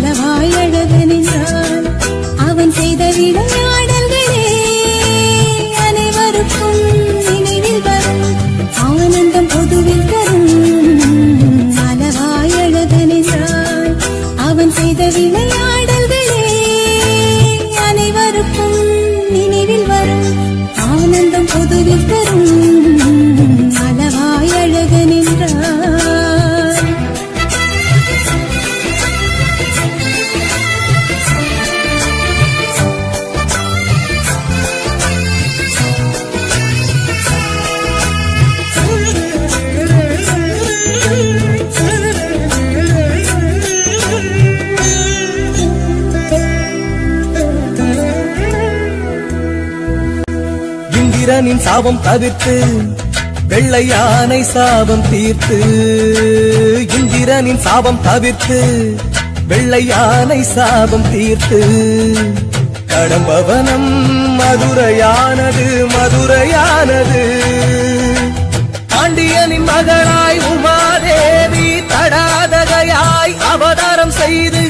அளவாய் அழகன் என்றான் அவன் செய்த விளையாடல்களே அனைவருக்கும் நினைவில் வரும். ஆனந்தம் பொதுவில் தரும். அளவாய் அழகன் என்றான் அவன் செய்த விளையாடல்களே அனைவருக்கும் நினைவில் வரும். ஆனந்தம் பொதுவில் தரும். வீரனின் சாபம் தவிர்த்து வெள்ளை யானை சாபம் தீர்த்து இந்திரனின் சாபம் தவிர்த்து வெள்ளை யானை சாபம் தீர்த்து. கடம்பவனம் மதுரையானது மதுரையானது. பாண்டியனின் மகளாய் உமாதேவி தடாதகையாய் அவதாரம் செய்து